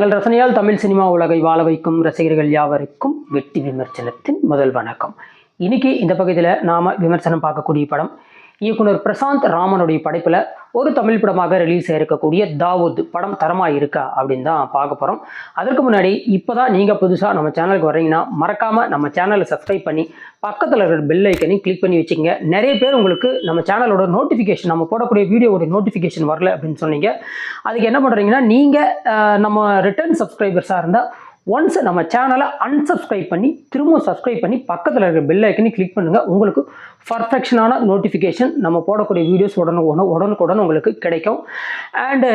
தங்கள் ரசனையால் தமிழ் சினிமா உலகை வாழ வைக்கும் ரசிகர்கள் யாவருக்கும் வெட்டி விமர்சனத்தின் முதல் வணக்கம். இன்னைக்கு இந்த பகுதியில் நாம விமர்சனம் பார்க்கக்கூடிய படம் இயக்குனர் பிரசாந்த் ராமனுடைய படைப்பில் ஒரு தமிழ் படமாக ரிலீஸ் ஆகிருக்கக்கூடிய தாவூத் படம் தரமாக இருக்கா அப்படின்னு தான் பார்க்க போகிறோம் அதற்கு முன்னாடி இப்போ தான் நீங்கள் புதுசாக நம்ம சேனலுக்கு வர்றீங்கன்னா மறக்காமல் நம்ம சேனலை சப்ஸ்கிரைப் பண்ணி பக்கத்தில் இருக்கிற பெல் ஐக்கனையும் கிளிக் பண்ணி வச்சுக்கோங்க. நிறைய பேர் உங்களுக்கு நம்ம சேனலோட நோட்டிஃபிகேஷன் நம்ம போடக்கூடிய வீடியோவோட நோட்டிஃபிகேஷன் வரல அப்படின்னு சொன்னீங்க. அதுக்கு என்ன பண்ணுறீங்கன்னா நீங்கள் நம்ம ரிட்டர்ன் சப்ஸ்கிரைபர்ஸாக இருந்தால் ஒன்ஸ் நம்ம சேனலை அன்சப்ஸ்கிரைப் பண்ணி திரும்பவும் சப்ஸ்கிரைப் பண்ணி பக்கத்தில் இருக்கிற பெல் ஐக்கனை கிளிக் பண்ணுங்கள் உங்களுக்கு பர்ஃபெக்ஷனான நோட்டிஃபிகேஷன் நம்ம போடக்கூடிய வீடியோஸ் உடனே உடனுக்குடன் உங்களுக்கு கிடைக்கும். அண்டு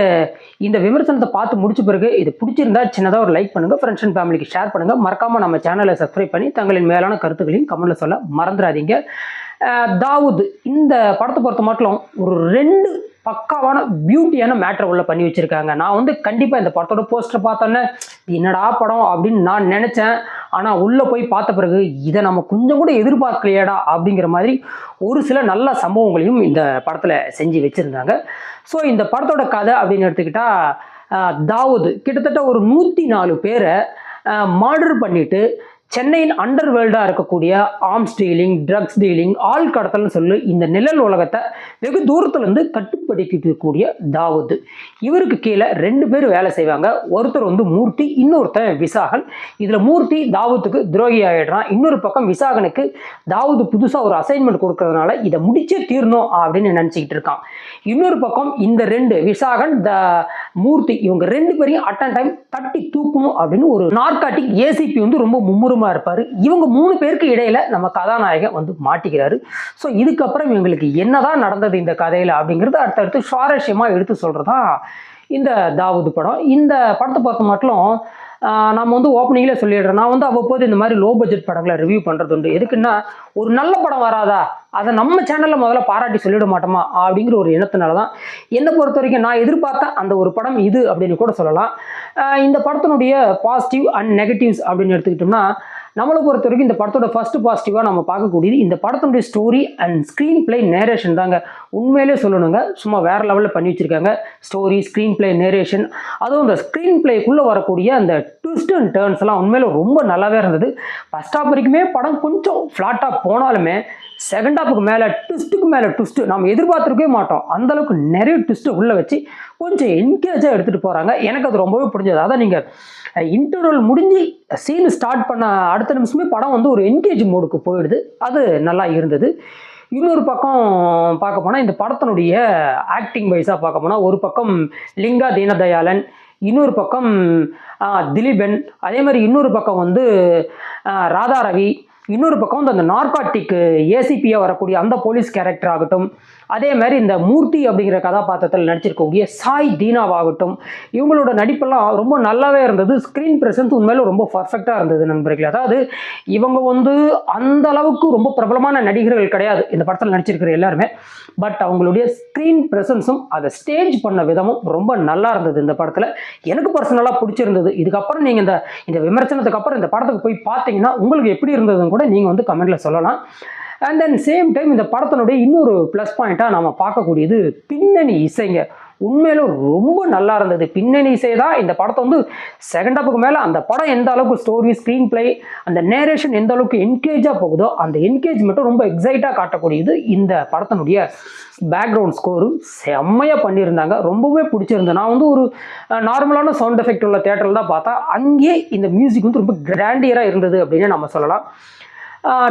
இந்த விமர்சனத்தை பார்த்து முடிச்ச பிறகு இது பிடிச்சிருந்தா சின்னதாக ஒரு லைக் பண்ணுங்கள் ஃப்ரெண்ட்ஸ் அண்ட் ஃபேமிலிக்கு ஷேர் பண்ணுங்கள் மறக்காமல் நம்ம சேனலை சப்ஸ்கிரைப் பண்ணி தங்களின் மேலான கருத்துக்களையும் கமெண்ட்டில் சொல்ல மறந்துடாதீங்க. தாவூத் இந்த படத்தை பொறுத்த மட்டும் ஒரு ரெண்டு பக்காவான பியூட்டியான மேட்ரை உள்ள பண்ணி வச்சுருக்காங்க. நான் வந்து கண்டிப்பாக இந்த படத்தோட போஸ்டர் பார்த்தோன்னே என்னடா படம்? அப்படின்னு நான் நினச்சேன். ஆனால் உள்ளே போய் பார்த்த பிறகு இதை நம்ம கொஞ்சம் கூட எதிர்பார்க்கலையாடா அப்படிங்கிற மாதிரி ஒரு சில நல்ல சம்பவங்களையும் இந்த படத்தில் செஞ்சு வச்சுருந்தாங்க. ஸோ இந்த படத்தோட கதை அப்படின்னு எடுத்துக்கிட்டால் தாவூத் கிட்டத்தட்ட ஒரு நூற்றி நாலு பேரை மர்டர் பண்ணிட்டு சென்னையின் அண்டர் வேர்ல்டாக இருக்கக்கூடிய ஆர்ம்ஸ் டீலிங் ட்ரக்ஸ் டீலிங் ஆள் கடத்தல்னு சொல்லி இந்த நிழல் உலகத்தை வெகு தூரத்துலேருந்து கட்டுப்படுத்திக்கக்கூடிய தாவூத். இவருக்கு கீழே ரெண்டு பேர் வேலை செய்வாங்க. ஒருத்தர் வந்து மூர்த்தி இன்னொருத்தன் விசாகன். இதில் மூர்த்தி தாவூத்துக்கு துரோகி ஆகிடுறான் இன்னொரு பக்கம் விசாகனுக்கு தாவூத் புதுசாக ஒரு அசைன்மெண்ட் கொடுக்கறதுனால இதை முடிச்சே தீரணும் அப்படின்னு நினச்சிக்கிட்டு இருக்கான். இன்னொரு பக்கம் இந்த ரெண்டு விசாகன் த மூர்த்தி இவங்க ரெண்டு பேரையும் அட் டைம் தட்டி தூக்கணும் அப்படின்னு ஒரு நார்காட்டிக் ஏசிபி வந்து ரொம்ப குருமா இருப்பார். இவங்க மூணு பேருக்கு இடையில நம்ம கதாநாயகன் வந்து மாட்டிக்கிறாரு. ஸோ இதுக்கப்புறம் இவங்களுக்கு என்னதான் நடந்தது இந்த கதையில் அப்படிங்கிறது அடுத்தடுத்து சுவாரஸ்யமாக எடுத்து சொல்கிறதா இந்த தாவூது படம். இந்த படத்தை பொறுத்த மட்டும் நம்ம வந்து ஓப்பனிங்கில் சொல்லிடுறேன் நான் வந்து அவ்வப்போது இந்த மாதிரி லோ பட்ஜெட் படங்களை ரிவ்யூ பண்ணுறது உண்டு. எதுக்குன்னா ஒரு நல்ல படம் வராதா? அதை நம்ம சேனலில் முதல்ல பாராட்டி சொல்லிட மாட்டோமா? அப்படிங்கிற ஒரு எண்ணத்தினால தான் என்னை பொறுத்த வரைக்கும் நான் எதிர்பார்த்த அந்த ஒரு படம் இது அப்படின்னு கூட சொல்லலாம். இந்த படத்தினுடைய பாசிட்டிவ் அண்ட் நெகட்டிவ்ஸ் அப்படின்னு எடுத்துக்கிட்டோம்னா நம்மளை பொறுத்த வரைக்கும் இந்த படத்தோட ஃபர்ஸ்ட் பாசிட்டிவாக நம்ம பார்க்கக்கூடியது இந்த படத்தினுடைய story and screenplay narration தாங்க. உண்மையிலே சொல்லணுங்க சும்மா வேற லெவலில் பண்ணி வச்சிருக்காங்க. ஸ்டோரி ஸ்க்ரீன் பிளே நேரேஷன் அதுவும் இந்த ஸ்க்ரீன் பிளேக்குள்ளே வரக்கூடிய அந்த ட்விஸ்ட் அண்ட் டேர்ன்ஸ் எல்லாம் உண்மையில ரொம்ப நல்லாவே இருந்தது. ஃபஸ்ட் ஹாப் வரைக்குமே படம் கொஞ்சம் ஃப்ளாட்டாக போனாலுமே செகண்ட் ஹாப்புக்கு மேலே ட்விஸ்ட்டுக்கு மேலே ட்விஸ்ட்டு நம்ம எதிர்பார்த்துருக்கவே மாட்டோம். அந்தளவுக்கு நிறைய ட்விஸ்ட்டு உள்ளே வச்சு கொஞ்சம் என்கேஜாக எடுத்துகிட்டு போகிறாங்க எனக்கு அது ரொம்பவே பிடிச்சது அதான் நீங்கள் இன்டர்வல் முடிஞ்சு சீன் ஸ்டார்ட் பண்ண அடுத்த நிமிஷமே படம் வந்து ஒரு என்கேஜ் மோடுக்கு போயிடுது. அது நல்லா இருந்தது. இன்னொரு பக்கம் பார்க்க போனால் இந்த படத்தினுடைய ஆக்டிங் வைஸாக பார்க்க போனால் ஒரு பக்கம் லிங்கா தீனதயாளன் இன்னொரு பக்கம் திலீபன் அதே மாதிரி இன்னொரு பக்கம் வந்து ராதா ரவி இன்னொரு பக்கம் வந்து அந்த நார்காட்டிக்கு ஏசிபியாக வரக்கூடிய அந்த போலீஸ் கேரக்டர் ஆகட்டும் அதே மாதிரி இந்த மூர்த்தி அப்படிங்கிற கதாபாத்திரத்தில் நடிச்சிருக்கக்கூடிய சாய் தீனாவாகட்டும் இவங்களோட நடிப்பெல்லாம் ரொம்ப நல்லாவே இருந்தது. ஸ்க்ரீன் ப்ரெசன்ஸ் உண்மையில ரொம்ப பர்ஃபெக்டாக இருந்தது நண்பர்களே. அதாவது இவங்க வந்து அந்த அளவுக்கு ரொம்ப பிரபலமான நடிகர்கள் கிடையாது இந்த படத்தில் நடிச்சிருக்கிற எல்லாருமே. பட் அவங்களுடைய ஸ்க்ரீன் ப்ரெசன்ஸும் அதை ஸ்டேஜ் பண்ண விதமும் ரொம்ப நல்லா இருந்தது இந்த படத்தில். எனக்கு பர்சனலாக பிடிச்சிருந்தது. இதுக்கப்புறம் நீங்கள் இந்த இந்த விமர்சனத்துக்கு அப்புறம் இந்த படத்துக்கு போய் பார்த்தீங்கன்னா உங்களுக்கு எப்படி இருந்ததுன்னு கூட நீங்கள் வந்து கமெண்ட்டில் சொல்லலாம். அண்ட் தென் சேம் டைம் இந்த படத்தினுடைய இன்னொரு ப்ளஸ் பாயிண்ட்டாக நம்ம பார்க்கக்கூடியது பின்னணி இசைங்க. உண்மையிலும் ரொம்ப நல்லா இருந்தது. பின்னணி இசை தான் இந்த படத்தை வந்து செகண்ட் ஹாப்புக்கு மேலே அந்த படம் எந்த அளவுக்கு ஸ்டோரி ஸ்க்ரீன் பிளே அந்த நேரேஷன் எந்த அளவுக்கு என்கேஜாக போகுதோ அந்த என்கேஜ்மெண்ட்டும் ரொம்ப எக்ஸைட்டாக காட்டக்கூடியது இந்த படத்தினுடைய பேக்ரவுண்ட் ஸ்கோரு செம்மையாக பண்ணியிருந்தாங்க. ரொம்பவே பிடிச்சிருந்தது. நான் வந்து ஒரு நார்மலான சவுண்ட் எஃபெக்ட் உள்ள தேட்டரில் தான் பார்த்தா அங்கேயே இந்த மியூசிக் வந்து ரொம்ப கிராண்டியராக இருந்தது அப்படின்னு நம்ம சொல்லலாம்.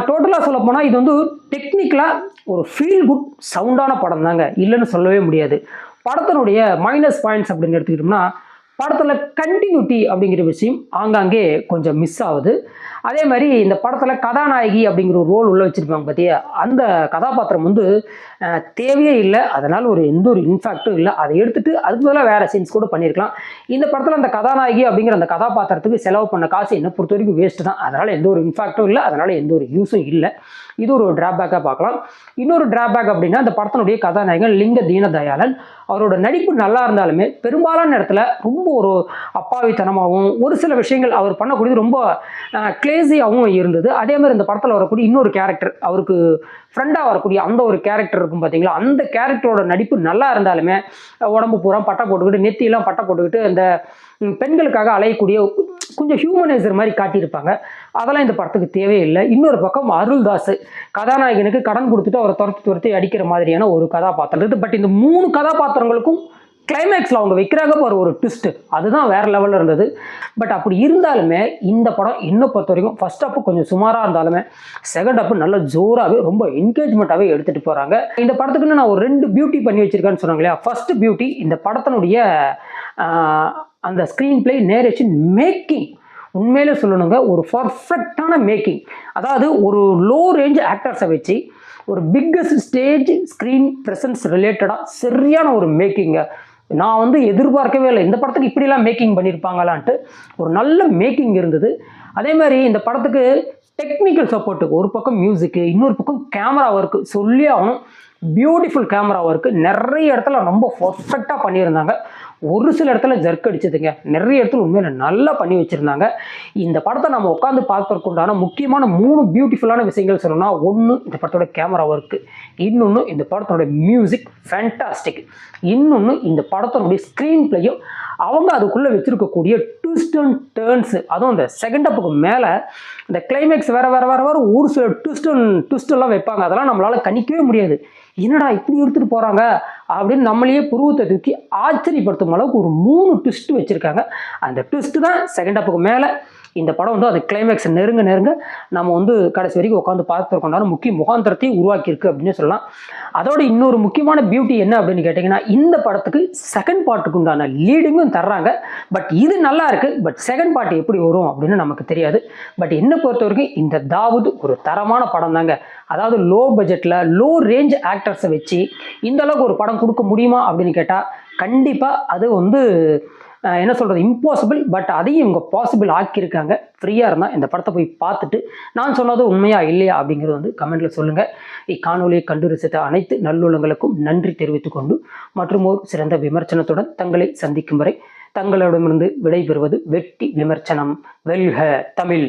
டோட்டலாக சொல்ல போனால் இது வந்து டெக்னிக்கலாக ஒரு ஃபீல் குட் சவுண்டான படம் தாங்க இல்லைன்னு சொல்லவே முடியாது. படத்தினுடைய மைனஸ் பாயிண்ட்ஸ் அப்படின்னு எடுத்துக்கிட்டோம்னா படத்தில் கண்டினியூட்டி அப்படிங்கிற விஷயம் ஆங்காங்கே கொஞ்சம் மிஸ் ஆகுது. அதே மாதிரி இந்த படத்தில் கதாநாயகி அப்படிங்கிற ஒரு ரோல் உள்ளே வச்சுருப்பாங்க பார்த்தியா அந்த கதாபாத்திரம் வந்து தேவையே இல்லை. அதனால் ஒரு எந்த ஒரு இன்ஃபேக்டும் இல்லை. அதை எடுத்துகிட்டு அதுக்கு பதிலாக வேறு சீன்ஸ் கூட பண்ணியிருக்கலாம் இந்த படத்தில் அந்த கதாநாயகி அப்படிங்கிற அந்த கதாபாத்திரத்துக்கு செலவு பண்ண காசு என்னை பொறுத்த வரைக்கும் வேஸ்ட்டு தான். அதனால் எந்த ஒரு இன்ஃபேக்டும் இல்லை. அதனால் எந்த ஒரு யூஸும் இல்லை. இது ஒரு டிராபேக்காக பார்க்கலாம். இன்னொரு டிராபேக் அப்படின்னா அந்த படத்தினுடைய கதாநாயகன் லிங்க தீனதயாளன். அவரோட நடிப்பு நல்லா இருந்தாலுமே பெரும்பாலான இடத்துல ரொம்ப ஒரு அப்பாவித்தனமாகவும் ஒரு சில விஷயங்கள் அவர் பண்ணக்கூடியது ரொம்ப கிளேசியாகவும் இருந்தது. அதே மாதிரி இந்த படத்தில் வரக்கூடிய இன்னொரு கேரக்டர் அவருக்கு ஃப்ரெண்டாக வரக்கூடிய அந்த ஒரு கேரக்டர் இருக்கும் பார்த்தீங்களா அந்த கேரக்டரோட நடிப்பு நல்லா இருந்தாலுமே உடம்பு பூரா பட்டை போட்டுக்கிட்டு நெத்தியெல்லாம் பட்டை போட்டுக்கிட்டு அந்த பெண்களுக்காக அலையக்கூடிய கொஞ்சம் ஹியூமனைசர் மாதிரி காட்டியிருப்பாங்க. அதெல்லாம் இந்த படத்துக்கு தேவையில்லை. இன்னொரு பக்கம் அருள்தாஸ் கதாநாயகனுக்கு கடன் கொடுத்துட்டு அவரை துரத்தி துரத்தி அடிக்கிற மாதிரியான ஒரு கதாபாத்திரம் இருக்குது. பட் இந்த மூணு கதாபாத்திரங்களுக்கும் கிளைமேக்ஸில் அவங்க வைக்கிறாங்க போகிற ஒரு ட்விஸ்ட்டு அதுதான் வேறு லெவலில் இருந்தது. பட் அப்படி இருந்தாலுமே இந்த படம் இன்னும் பொறுத்த வரைக்கும் ஃபர்ஸ்ட் அப்பு கொஞ்சம் சுமாராக இருந்தாலுமே செகண்ட் அப்பு நல்ல ஜோராகவே ரொம்ப என்கேஜ்மெண்ட்டாகவே எடுத்துகிட்டு போகிறாங்க இந்த படத்துக்குன்னு நான் ஒரு ரெண்டு பியூட்டி பண்ணி வச்சிருக்கேன்னு சொன்னாங்க இல்லையா? ஃபர்ஸ்ட் பியூட்டி இந்த படத்தினுடைய அந்த ஸ்க்ரீன் பிளே நேரேஷன் மேக்கிங் உண்மையிலே சொல்லணுங்க ஒரு பர்ஃபெக்டான மேக்கிங் அதாவது ஒரு லோ ரேஞ்ச் ஆக்டர்ஸை வச்சு ஒரு பிக்கஸ்ட் ஸ்டேஜ் ஸ்க்ரீன் ப்ரெசன்ஸ் ரிலேட்டடாக சரியான ஒரு மேக்கிங்கை நான் வந்து எதிர்பார்க்கவே இல்லை. இந்த படத்துக்கு இப்படிலாம் மேக்கிங் பண்ணியிருப்பாங்களான்ட்டு ஒரு நல்ல மேக்கிங் இருந்தது. அதே மாதிரி இந்த படத்துக்கு டெக்னிக்கல் சப்போர்ட்டுக்கு ஒரு பக்கம் மியூசிக்கு இன்னொரு பக்கம் கேமரா ஒர்க்கு சொல்லி ஆகணும். பியூட்டிஃபுல் கேமரா ஒர்க்கு நிறைய இடத்துல ரொம்ப பர்ஃபெக்டாக பண்ணியிருந்தாங்க. ஒரு சில இடத்துல ஜர்க் அடிச்சதுங்க. நிறைய இடத்துல உண்மையில நல்லா பண்ணி வச்சுருந்தாங்க. இந்த படத்தை நம்ம உட்காந்து பார்க்கறதுக்கு உண்டான முக்கியமான மூணு பியூட்டிஃபுல்லான விஷயங்கள் சொல்லணும்னா ஒன்று இந்த படத்தோட கேமரா ஒர்க்கு இன்னொன்று இந்த படத்தோட மியூசிக் ஃபேண்டாஸ்டிக் இன்னொன்று இந்த படத்தினுடைய ஸ்க்ரீன் பிளேயும் அவங்க அதுக்குள்ளே வச்சிருக்கக்கூடிய ட்விஸ்ட் அண்ட் டேர்ன்ஸு அதுவும் அந்த செகண்ட் அப்புக்கு மேலே இந்த கிளைமேக்ஸ் வேறு வேறு வேறு வேறு ஒரு சில ட்விஸ்ட் அண்ட் ட்விஸ்ட் எல்லாம் வைப்பாங்க. அதெல்லாம் நம்மளால் கணிக்கவே முடியாது. என்னடா இப்படி எடுத்துட்டு போறாங்க? அப்படின்னு நம்மளையே புருவத்தை தூக்கி ஆச்சரியப்படுத்தும் அளவுக்கு ஒரு மூணு ட்விஸ்ட் வச்சிருக்காங்க. அந்த ட்விஸ்ட் தான் செகண்ட் ஹாப்புக்கு மேலே இந்த படம் வந்து அது கிளைமேக்ஸ் நெருங்க நெருங்க நம்ம வந்து கடைசி வரைக்கும் உட்காந்து பார்த்துருக்கோம்னாலும் முக்கிய முகாந்திரத்தையும் உருவாக்கியிருக்கு அப்படின்னு சொல்லலாம். அதோட இன்னொரு முக்கியமான பியூட்டி என்ன அப்படின்னு கேட்டிங்கன்னா இந்த படத்துக்கு செகண்ட் பார்ட்டுக்கு உண்டான லீடிங்கும் தர்றாங்க. பட் இது நல்லா இருக்கு. பட் செகண்ட் பார்ட் எப்படி வரும் அப்படின்னு நமக்கு தெரியாது. பட் என்னை பொறுத்த வரைக்கும் இந்த தாவூத் ஒரு தரமான படம் தாங்க அதாவது லோ பட்ஜெட்டில் லோ ரேஞ்ச் ஆக்டர்ஸை வச்சு இந்த அளவுக்கு ஒரு படம் கொடுக்க முடியுமா அப்படின்னு கேட்டால் கண்டிப்பாக அது வந்து என்ன சொல்கிறது இம்பாசிபிள் பட் அதையும் இவங்க பாசிபிள் ஆக்கியிருக்காங்க. ஃப்ரீயாக இருந்தால் இந்த படத்தை போய் பார்த்துட்டு நான் சொன்னது உண்மையா இல்லையா அப்படிங்கிறது வந்து கமெண்ட்டில் சொல்லுங்கள் இக்காணொலியை கண்டு ரசித்த அனைத்து நல்லுள்ளங்களுக்கும் நன்றி தெரிவித்துக் கொண்டு மற்றும் ஒரு சிறந்த விமர்சனத்துடன் தங்களை சந்திக்கும் வரை தங்களிடமிருந்து விடைபெறுவது வெட்டி விமர்சனம். வெல்க தமிழ்.